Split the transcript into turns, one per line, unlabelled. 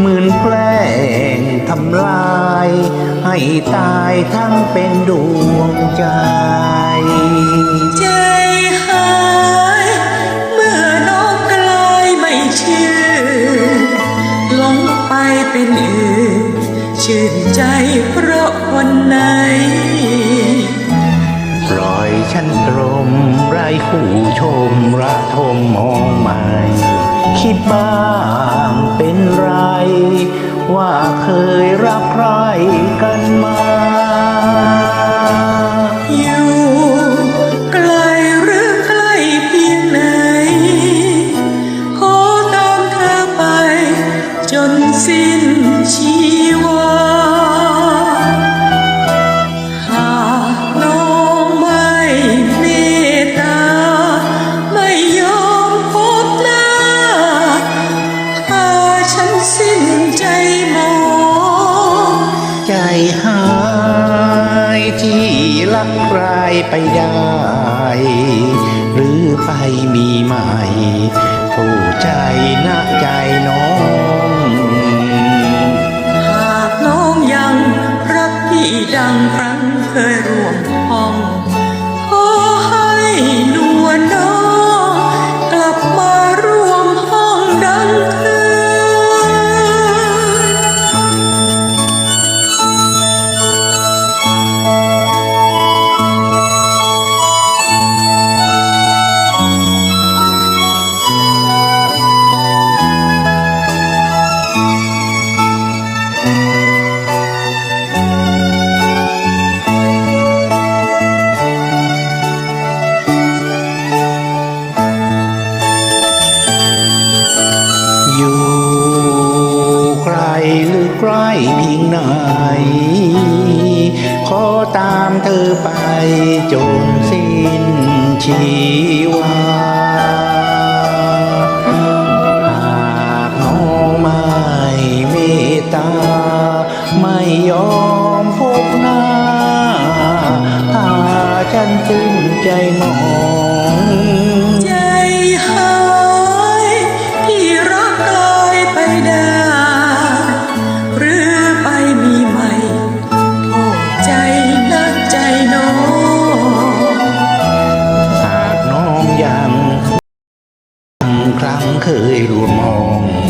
หมื่นแกล้งทำลาย ให้ตายทั้งเป็นดวงใจ
ใจหายเมื่อน้องกลายไม่เชื่อหลงไปเป็นอื่นชื่นใจเพราะวันไหน
ปล่อยฉันตรมไร้คู่ชมระทมมองใหม่ คิดบ้างเป็นไร เคยรักใครกัน
รักใค
รไปได้ หรือไปมีใหม่ผู้ใจนะใจน้อง
หากน้องยังรักพี่ดังครั้งเคยร่วมห้องขอให้นวลน้อง
พียงไหน ขอตามเธอไปจนสิ้นชีวาหากน้องไม่เมตตา ไม่ยอมพบหน้าพาฉันซึ้งใจหมอง
ยร
วมมอง